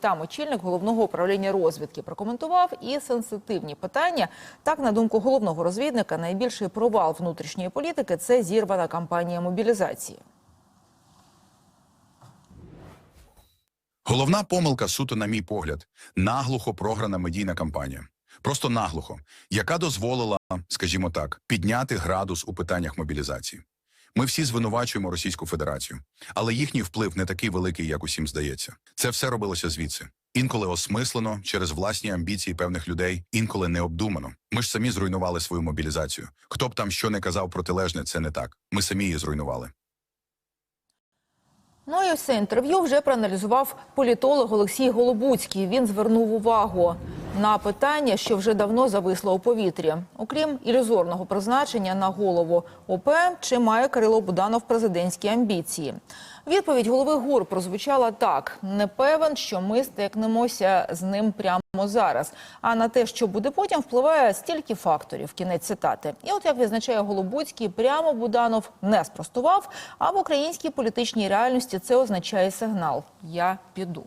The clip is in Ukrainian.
Там очільник головного управління розвідки прокоментував і сенситивні питання. Так, на думку головного розвідника, найбільший провал внутрішньої політики це зірвана кампанія мобілізації. Головна помилка суто, на мій погляд, наглухо програна медійна кампанія. Просто наглухо, яка дозволила, скажімо так, підняти градус у питаннях мобілізації. Ми всі звинувачуємо Російську Федерацію, але їхній вплив не такий великий, як усім здається. Це все робилося звідси. Інколи осмислено через власні амбіції певних людей, інколи необдумано. Ми ж самі зруйнували свою мобілізацію. Хто б там що не казав протилежне, це не так. Ми самі її зруйнували. Ну і все інтерв'ю вже проаналізував політолог Олексій Голобуцький. Він звернув увагу на питання, що вже давно зависло у повітрі. Окрім ілюзорного призначення на голову ОП, чи має Кирило Буданов президентські амбіції? Відповідь голови ГУР прозвучала так: не певен, що ми стикнемося з ним прямо зараз. А на те, що буде потім, впливає стільки факторів. Кінець цитати. І от як відзначає Голобуцький, прямо Буданов не спростував. А в українській політичній реальності це означає сигнал: я піду.